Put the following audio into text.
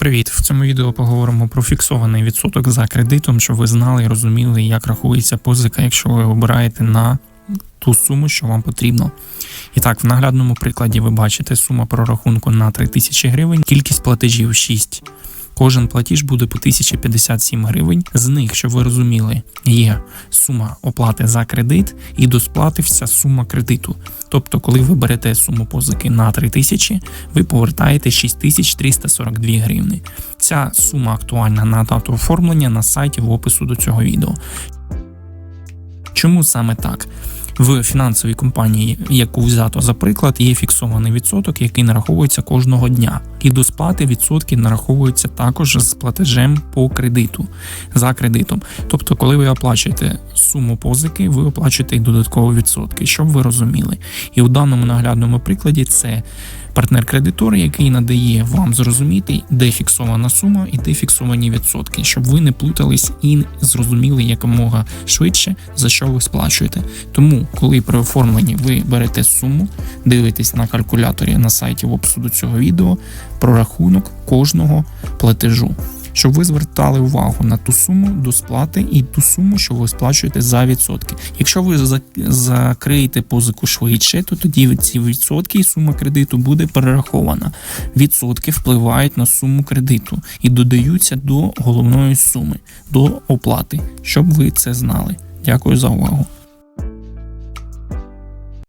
привіт! В цьому відео поговоримо про фіксований відсоток за кредитом, щоб ви знали і розуміли, як рахується позика, якщо ви обираєте на ту суму, що вам потрібно. І так, в наглядному прикладі ви бачите сума прорахунку на 3000 гривень, кількість платежів 6. Кожен платіж буде по 1057 гривень. З них, щоб ви розуміли, є сума оплати за кредит і до сплати вся сума кредиту. Тобто, коли ви берете суму позики на 3000, ви повертаєте 6342 гривни. Ця сума актуальна на дату оформлення на сайті в опису до цього відео. Чому саме так? В фінансовій компанії, яку взято за приклад, є фіксований відсоток, який нараховується кожного дня, і до сплати відсотки нараховуються також з платежем по кредиту за кредитом. Тобто, коли ви оплачуєте суму позики, ви оплачуєте й додаткові відсотки, щоб ви розуміли. І у даному наглядному прикладі це партнер-кредитор, який надає вам зрозуміти, де фіксована сума і де фіксовані відсотки, щоб ви не плутались і зрозуміли якомога швидше за що ви сплачуєте. Тому, коли при оформленні ви берете суму, дивитесь на калькуляторі на сайті в обсуду цього відео прорахунок кожного платежу. Щоб ви звертали увагу на ту суму до сплати і ту суму, що ви сплачуєте за відсотки. Якщо ви закриєте позику швидше, то тоді ці відсотки і сума кредиту буде перерахована. Відсотки впливають на суму кредиту і додаються до головної суми, до оплати, щоб ви це знали. Дякую за увагу.